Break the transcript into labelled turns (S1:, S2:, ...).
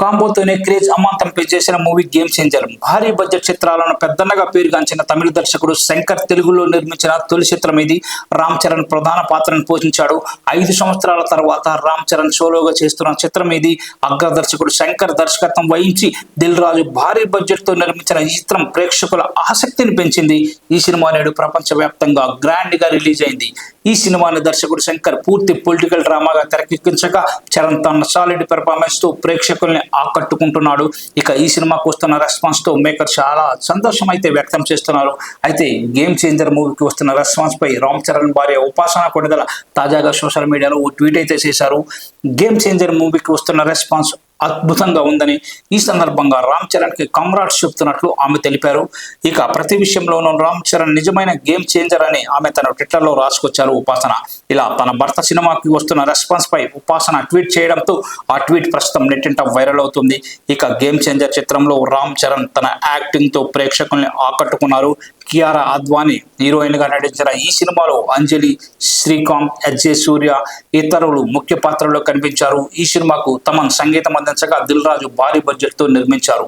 S1: కాంబోతోనే craze అమాంతం చేసిన movie game changer. భారీ బడ్జెట్ చిత్రాలను పెద్దన్నగా పేరుగాంచిన తమిళ దర్శకుడు శంకర్ తెలుగులో నిర్మించిన తొలి చిత్రం ఇది. రామ్ చరణ్ ప్రధాన పాత్రను పోషించాడు. ఐదు సంవత్సరాల తర్వాత రామ్ చరణ్ సోలోగా చేస్తున్న చిత్రం ఇది. అగ్ర దర్శకుడు శంకర్ దర్శకత్వం వహించి దిల్ రాజు భారీ బడ్జెట్తో నిర్మించిన ఈ చిత్రం ప్రేక్షకుల ఆసక్తిని పెంచింది. ఈ సినిమా నేడు ప్రపంచవ్యాప్తంగా గ్రాండ్గా రిలీజ్ అయింది. ఈ సినిమాని దర్శకుడు శంకర్ పూర్తి పొలిటికల్ డ్రామాగా తెరకెక్కించగా చరణ్ తన సాలిడ్ పెర్ఫార్మెన్స్తో ప్రేక్షకుల్ని ఆకట్టుకుంటున్నాడు. ఇక ఈ సినిమాకు వస్తున్న రెస్పాన్స్తో మేకర్ చాలా సంతోషం అయితే వ్యక్తం చేస్తున్నారు. అయితే గేమ్ చేంజర్ మూవీకి వస్తున్న రెస్పాన్స్ పై రామ్ చరణ్ భార్య ఉపాసన కొడుదల తాజాగా సోషల్ మీడియాలో ఓ ట్వీట్ అయితే చేశారు. గేమ్ చేంజర్ మూవీకి వస్తున్న రెస్పాన్స్ అద్భుతంగా ఉందని ఈ సందర్భంగా రామ్ చరణ్కి కి చెప్తున్నట్లు ఆమె తెలిపారు. ఇక ప్రతి విషయంలోనూ రామ్ చరణ్ నిజమైన గేమ్ చేంజర్ అని ఆమె తన ట్విట్టర్లో రాసుకొచ్చారు ఉపాసన. ఇలా తన భర్త సినిమాకి వస్తున్న రెస్పాన్స్ పై ఉపాసన ట్వీట్ చేయడంతో ఆ ట్వీట్ ప్రస్తుతం నెట్టింట వైరల్ అవుతుంది. ఇక గేమ్ చేంజర్ చిత్రంలో రామ్ చరణ్ తన యాక్టింగ్తో ప్రేక్షకుల్ని ఆకట్టుకున్నారు. కియారా అద్వానీ హీరోయిన్గా నటించిన ఈ సినిమాలో అంజలి శ్రీకాంత్ ఎస్జే సూర్య ఇతరులు ముఖ్య పాత్రలో కనిపించారు. ఈ సినిమాకు తమన్ సంగీతం అందించగా దిల్ రాజు భారీ బడ్జెట్తో నిర్మించారు.